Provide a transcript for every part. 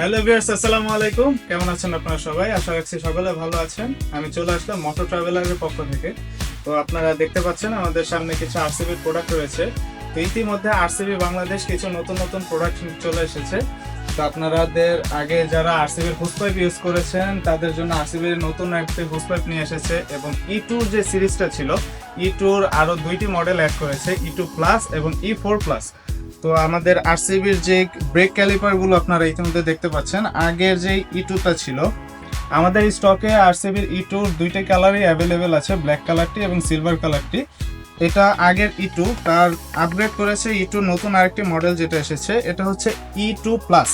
Hello viewers, আসসালামু আলাইকুম। কেমন আছেন আপনারা সবাই? আশা রাখছি সকলে ভালো আছেন। আমি চলে আসলাম মোটর ট্রাভেলারের পক্ষ থেকে। তো আপনারা দেখতে পাচ্ছেন, আমাদের সামনে কিছু আরসিবি প্রোডাক্ট রয়েছে। তো ইতিমধ্যে আরসিবি বাংলাদেশ কিছু নতুন নতুন প্রোডাক্ট চলে এসেছে। তো আপনাদের আগে যারা আরসিবির হুস পাইপ ইউজ করেছেন, তাদের জন্য আরসিবির নতুন একটি হুস পাইপ নিয়ে এসেছে এবং ই টুর যে সিরিজটা ছিল ই টুর আরও দুইটি মডেল অ্যাড করেছে ই টু প্লাস এবং ই ফোর প্লাস তো আমাদের আরসিবির যে ব্রেক ক্যালিপারগুলো আপনারা ইতিমধ্যে দেখতে পাচ্ছেন, আগের যে ইটুটা ছিল, আমাদের স্টকে আরসিবির ই টুর দুইটা কালারই অ্যাভেলেবেল আছে ব্ল্যাক কালারটি এবং সিলভার কালারটি। এটা আগের ই টু তার আপগ্রেড করেছে ই টু নতুন আরেকটি মডেল যেটা এসেছে, এটা হচ্ছে ই টু প্লাস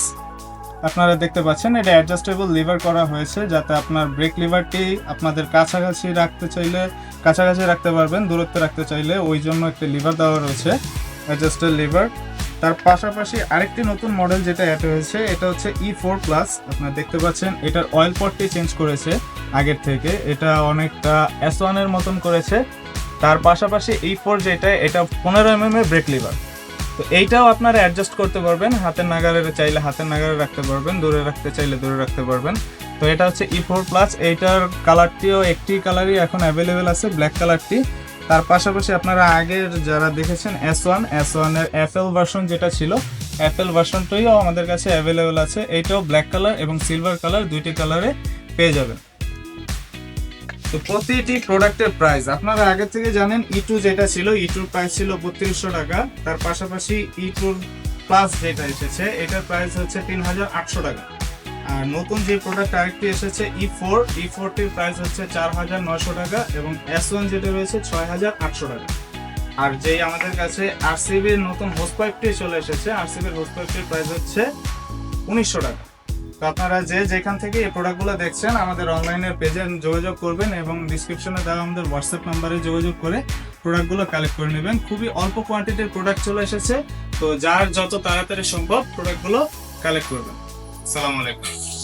আপনারা দেখতে পাচ্ছেন, এটা অ্যাডজাস্টেবল লিভার করা হয়েছে, যাতে আপনার ব্রেক লিভারটি আপনাদের কাছাকাছি রাখতে চাইলে, কাছাকাছি রাখতে পারবেন, দূরত্বে রাখতে চাইলে, ওই জন্য একটি লিভার দেওয়া রয়েছে অ্যাডজাস্টেড লিভার তার পাশাপাশি আরেকটি নতুন মডেল যেটা অ্যাড হয়েছে, এটা হচ্ছে ই ফোর প্লাস আপনারা দেখতে পাচ্ছেন, এটার অয়েল পটটি চেঞ্জ করেছে আগের থেকে। এটা অনেকটা এস ওয়ানের মতন করেছে। তার পাশাপাশি ই ফোর যেটা, এটা পনেরো এম এম এর ব্রেক লিভার তো এইটাও আপনারা অ্যাডজাস্ট করতে পারবেন। হাতের নাগারে চাইলে হাতের নাগারে রাখতে পারবেন, দূরে রাখতে চাইলে দূরে রাখতে পারবেন। তো এটা হচ্ছে ই ফোর প্লাস এইটার কালারটিও একটি কালারই এখন অ্যাভেলেবেল আছে ব্ল্যাক কালারটি তার পাশাপাশি আপনারা আগের যারা দেখেছেন এস ওয়ান এস ওয়ানের অ্যাপেল ভার্সন যেটা ছিল অ্যাপেল ভার্সনটাইও আমাদের কাছে অ্যাভেলেবেল আছে। এইটাও ব্ল্যাক কালার এবং সিলভার কালার দুইটি কালারে পেয়ে যাবেন। তো প্রতিটি প্রোডাক্টের প্রাইস আপনারা আগে থেকে জানেন ই টু যেটা ছিল ই টুর প্রাইস ছিল বত্রিশশো টাকা, তার পাশাপাশি ই টুর প্লাস যেটা এসেছে, এটার প্রাইস হচ্ছে তিন হাজার আটশো টাকা। আর নতুন যে প্রোডাক্ট আরেকটি এসেছে ই ফোর ই ফোরটির প্রাইস হচ্ছে চার হাজার নশো টাকা এবং এস ওয়ান যেটা রয়েছে ছয় হাজার আটশো টাকা। আর যেই আমাদের কাছে আরসিবির নতুন হোস পাইপটি চলে এসেছে আরসিবির হোস পাইপটির প্রাইস হচ্ছে উনিশশো টাকা। তো আপনারা যে যেখান থেকে এই প্রোডাক্টগুলো দেখছেন, আমাদের অনলাইনের পেজে যোগাযোগ করবেন এবং ডিসক্রিপশনে দেওয়া আমাদের হোয়াটসঅ্যাপ নাম্বারে যোগাযোগ করে প্রোডাক্টগুলো কালেক্ট করে নেবেন। খুবই অল্প কোয়ান্টিটির প্রোডাক্ট চলে এসেছে, তো যার যত তাড়াতাড়ি সম্ভব প্রোডাক্টগুলো কালেক্ট করবেন। সালাম আলাইকুম।